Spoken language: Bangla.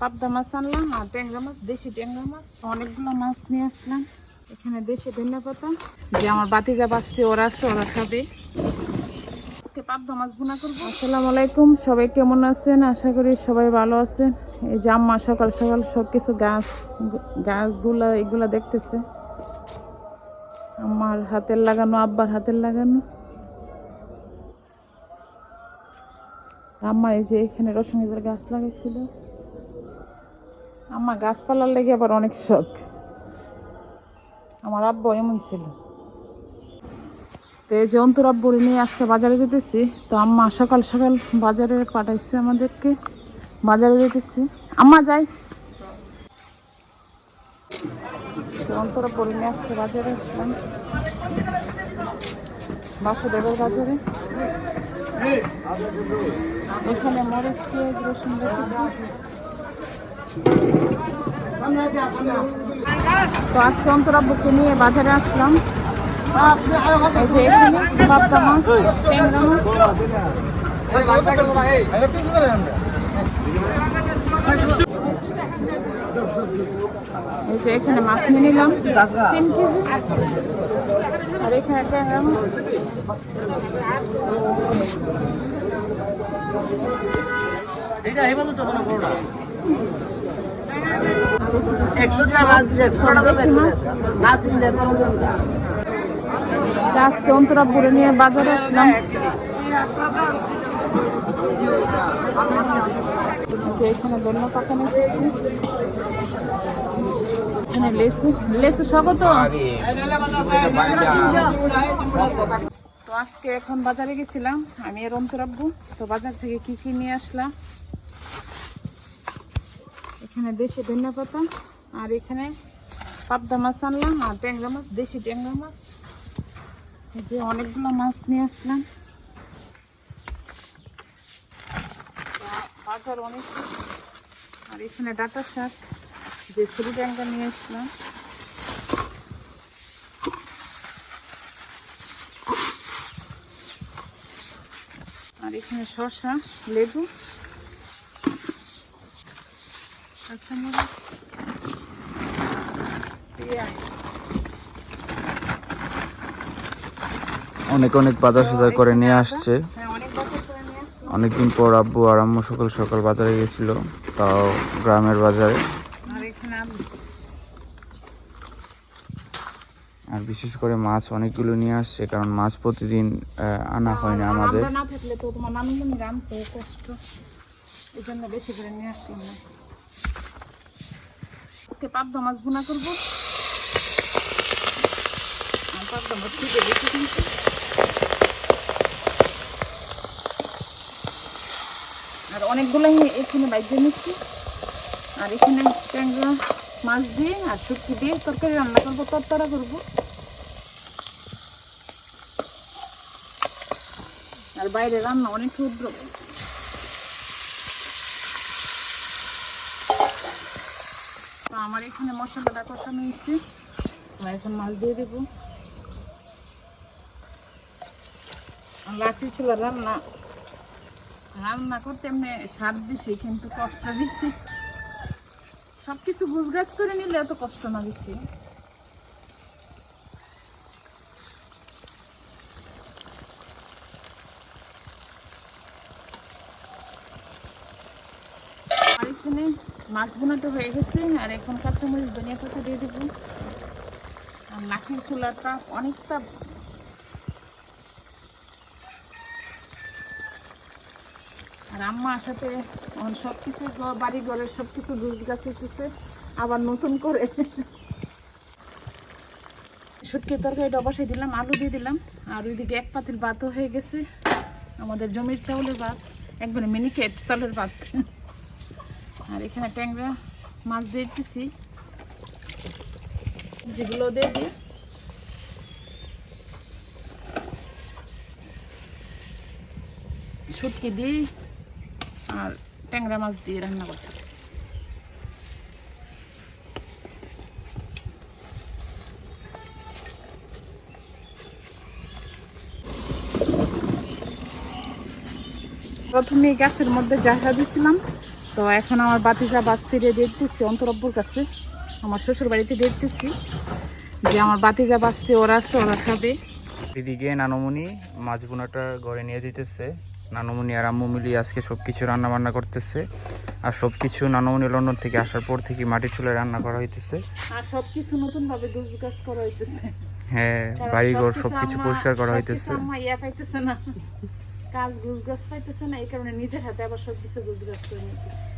পাবদা মাছ আনলাম আর ট্যাংরা মাছ, দেশি ট্যাংরা মাছ। অনেকগুলো মাছ নিয়ে আসলাম। এখানে দেশি ধনে পাতা। যে আমার বাতিজা বাঁচতে ওরা আছে, ওরা খাবে। পাবদা মাছ ভুনা করব। আসসালামু আলাইকুম, সবাই কেমন আছেন? আশা করি সবাই ভালো আছেন। এই যে আম্মা সকাল সকাল সব কিছু গাছ, গাছগুলা, এগুলা দেখতেছে। আমার হাতের লাগানো, আব্বার হাতের লাগানো। আম্মা এই যে এখানে রসুন গাছ লাগাইছিল। আম্মা গাছপালার লেগে আবার অনেক শখ। আমার আব্বু এমন ছিল। তো এই যে অন্তর আব্বুরে নিয়ে আজকে বাজারে যেতেছি, তো আম্মা সকাল সকাল বাজারে পাঠাইছে আমাদেরকে। বাজারে যেতেছি। আম্মা, যাই। অন্তর আব্বুরে নিয়ে আজকে বাজারে আসলাম। বাসুদেবের বাজারে। এখানে মরিচ, পেঁয়াজ, রসুন রেখেছি। তো আজকে অন্তরাব্বুকে নিয়ে বাজারে আসলাম। এই যে এখানে মাছ নিয়ে নিলাম, তিন কেজি। আর এখানে ট্যাংরা আজকে অন্তরাপুরে নিয়ে বাজারে আসলাম। এখানে ধন্য পাকা নিতেছি। এখানে লেসু লেসু স্বাগত। তো আজকে এখন বাজারে গেছিলাম আমি এর অন্তরাব্বু তো বাজার থেকে কি কি নিয়ে আসলাম? এখানে দেশি ধনিয়া পাতা, আর এখানে পাবদা মাছ আনলাম, আর ট্যাংরা মাছ, দেশি ট্যাংরা মাছ। এই যে অনেকগুলো মাছ নিয়ে আসলাম। বাজার অনেক। আর এখানে ডাটা শাক, যে ছোটো ট্যাংরা নিয়ে আসলাম। আর এখানে শসা, লেবু। অনেক অনেক বাজার সাজার করে নিয়ে আসছে। অনেকদিন পর আব্বু আর আম্মু সকাল সকাল বাজারে গেছিল, তাও গ্রামের বাজারে। আর বিশেষ করে মাছ অনেকগুলো নিয়ে আসছে, কারণ মাছ প্রতিদিন আনা হয় না আমাদের। না থাকলে তো তোমার কষ্ট। এই জন্য বেশি করে নিয়ে আসলাম না। আজকে পাবদা মাছ ভুনা করব। পাবদা মাছ থেকে বেশি কিন্তু। আর অনেকগুলোই এখানে বাইরে নিচ্ছি। আর এখানে ট্যাংরা মাছ দিয়ে আর শুটকি দিয়ে তরকারি রান্না করব, তরতরা করব। আর বাইরে রান্না অনেক ক্ষুদ্র। আমার এখানে মশলাটা কষানো হয়েছে। আর এখন মাছ দিয়ে দেবো। লাঠি ছিল রান্না। রান্না করতে এমনি স্বাদ দিছি, কিন্তু কষ্ট দিছি। সব কিছু গুছগাছ করে নিলে এত কষ্ট না বেশি আর এখানে মাছ বোনাটা হয়ে গেছে, আর এখন কাঁচামরিচ, ধনিয়া পাতা দিয়ে দেবো। আর লাঠির চুলাটা অনেকটা আর আম্মা আসাতে এখন সব কিছু বাড়ি ঘরের সব কিছু গুছ গাছ হইতেছে, আবার নতুন করে। শুটকি তরকারিটা বসাই দিলাম, আলু দিয়ে দিলাম। আর ওইদিকে এক পাতিল ভাতও হয়ে গেছে, আমাদের জমির চাউলের ভাত, একবারে মিনিকেট চালের ভাত। আর এখানে ট্যাংরা মাছ দিয়ে দিতেছি। যেগুলো দিয়ে দিই। শুটকি দিই আর ট্যাংরা মাছ দিয়ে রান্না করতেছি। প্রথমে গাছের মধ্যে জায়গা দিছিলাম। তো এখন আমার বাতিজা বাস্তিরে দেখতেছি অন্তরব্বর কাছে। আমার শ্বশুর বাড়িতে দেখতেছি যে আমার বাতিজা বাস্তি ওরা আছে ওরা খাবে। এদিকে নানমুনি মাছ বোনাটা ঘরে নিয়ে যেতেছে নানমুনি আর আম্মু মিলিয়ে আজকে সব কিছু রান্না বান্না করতেছে। আর সব কিছু নানমুনি লন্ডন থেকে আসার পর থেকে মাটির চুলায় রান্না করা হইতেছে। আর সবকিছু নতুন ভাবে গুছ করা হইতেছে। হ্যাঁ বাড়িঘর সবকিছু সব কিছু পরিষ্কার করা হইতেছে। ইয়া না। কাজ গুজগাছ পাইতেছে না এই কারণে নিজের হাতে আবার সব কিছু গুজগাছ করে নিতেছে।